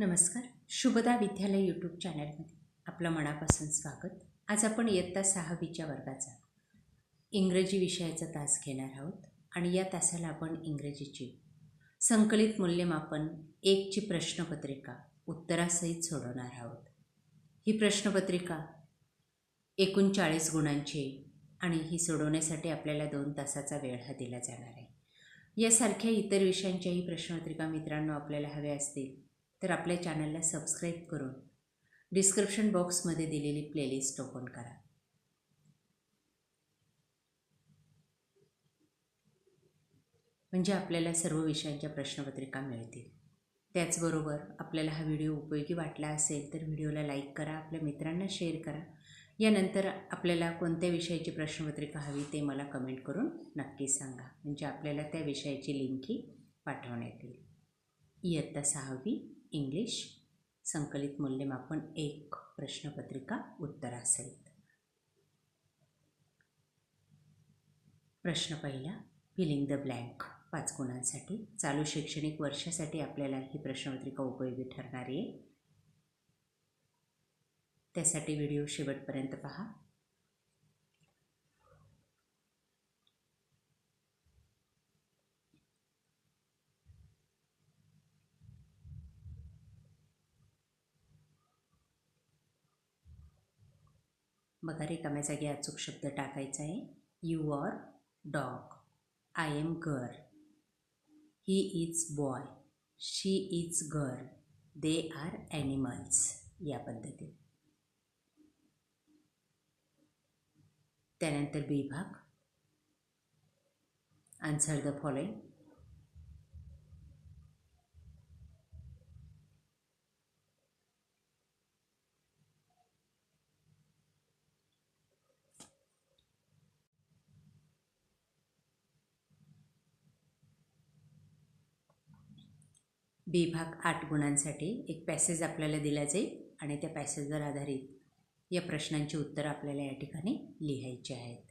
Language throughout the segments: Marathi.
नमस्कार. शुभदा विद्यालय यूट्यूब चॅनलमध्ये आपलं मनापासून स्वागत. आज आपण इयत्ता सहावीच्या वर्गाचा इंग्रजी विषयाचा तास घेणार आहोत आणि या तासाला आपण इंग्रजीची संकलित मूल्यमापन एकची प्रश्नपत्रिका उत्तरासहित सोडवणार आहोत. ही प्रश्नपत्रिका एकूण चाळीस गुणांची आणि ही सोडवण्यासाठी आपल्याला दोन तासाचा वेळ हा दिला जाणार आहे. यासारख्या इतर विषयांच्याही प्रश्नपत्रिका मित्रांनो आपल्याला हव्या असतील तर आपल्या चॅनलला सबस्क्राईब करून डिस्क्रिप्शन बॉक्समध्ये दिलेली प्लेलिस्ट ओपन करा. म्हणजे आपल्याला सर्व विषयांच्या प्रश्नपत्रिका मिळतील. त्याचबरोबर आपल्याला हा व्हिडिओ उपयोगी वाटला असेल तर व्हिडिओला लाईक करा आपल्या मित्रांना शेअर करा. यानंतर आपल्याला कोणत्या विषयाची प्रश्नपत्रिका हवी ते मला कमेंट करून नक्की सांगा. म्हणजे आपल्याला त्या विषयाची लिंकही पाठवण्यात येईल. इयत्ता सहावी इंग्लिश संकलित मूल्यमापन एक प्रश्नपत्रिका उत्तरासहित. प्रश्न पहिला फिलिंग द ब्लँक. पाच गुणांसाठी. चालू शैक्षणिक वर्षासाठी आपल्याला ही प्रश्नपत्रिका उपयोगी ठरणार आहे. त्यासाठी व्हिडिओ शेवटपर्यंत पहा. बघा रिकाम्या जागी अचूक शब्द टाकायचा आहे. You are dog I am girl he is boy she is girl they are animals या पद्धतीत. त्यानंतर बी भाग. आन्सर द फॉलोइंग बी भाग आठ गुणांसाठी एक पॅसेज आपल्याला दिला जाईल आणि त्या पॅसेजवर आधारित या प्रश्नांची उत्तरं आपल्याला या ठिकाणी लिहायची आहेत.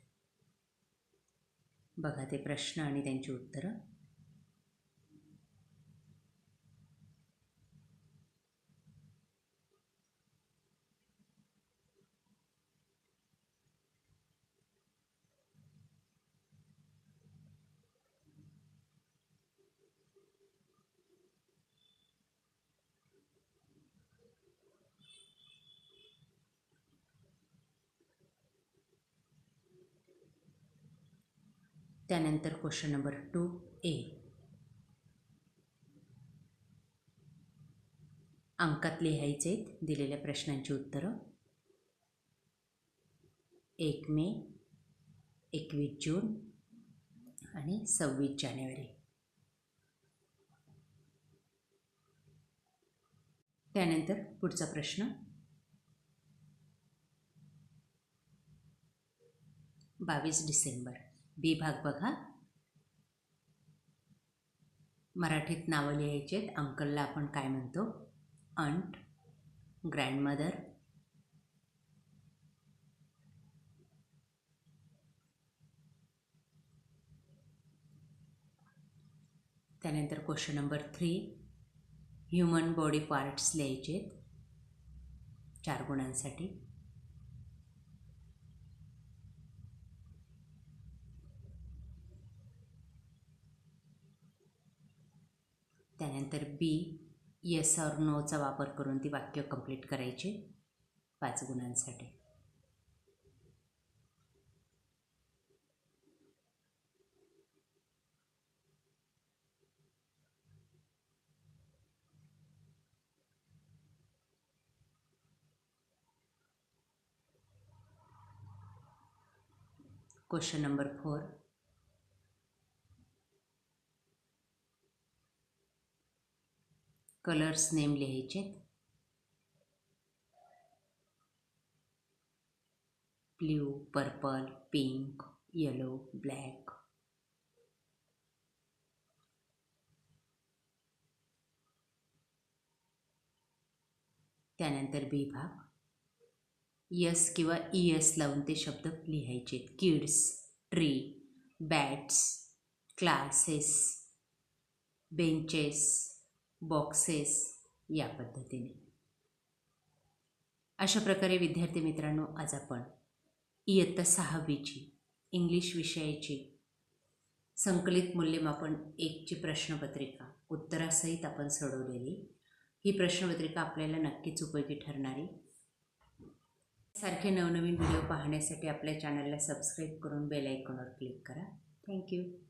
बघा ते प्रश्न आणि त्यांची उत्तरं. त्यानंतर क्वेश्चन नंबर टू ए अंकात लिहायचे दिलेल्या प्रश्नांची उत्तरं. एक मे एकवीस जून आणि सव्वीस जानेवारी. त्यानंतर पुढचा प्रश्न. बावीस डिसेंबर. बी भाग बघा. मराठीत नावं लिहायची आहेत. अंकलला आपण काय म्हणतो? अंट ग्रँडमदर त्यानंतर question number three human body parts लिहायचे आहेत. चार गुणांसाठी. त्यानंतर बी येस और नोचा वापर करून ती वाक्य कंप्लीट करायची पाच गुणांसाठी. Question number four colours name लिहायचे blue purple pink yellow black. त्यानंतर बी भाग. यस किंवा ई एस लावून ते शब्द लिहायचे kids tree bats classes benches. Boxes या पद्धतीने. अशा प्रकारे विद्यार्थी मित्रांनो आज आपण इयत्ता सहावीची इंग्लिश विषयाची संकलित मूल्यमापन एकची प्रश्नपत्रिका उत्तरासहित आपण सोडवलेली. ही प्रश्नपत्रिका आपल्याला नक्कीच उपयोगी ठरणारी. सारखे नवनवीन व्हिडिओ पाहण्यासाठी आपल्या चॅनलला सबस्क्राईब करून बेल आयकॉनवर क्लिक करा. थँक्यू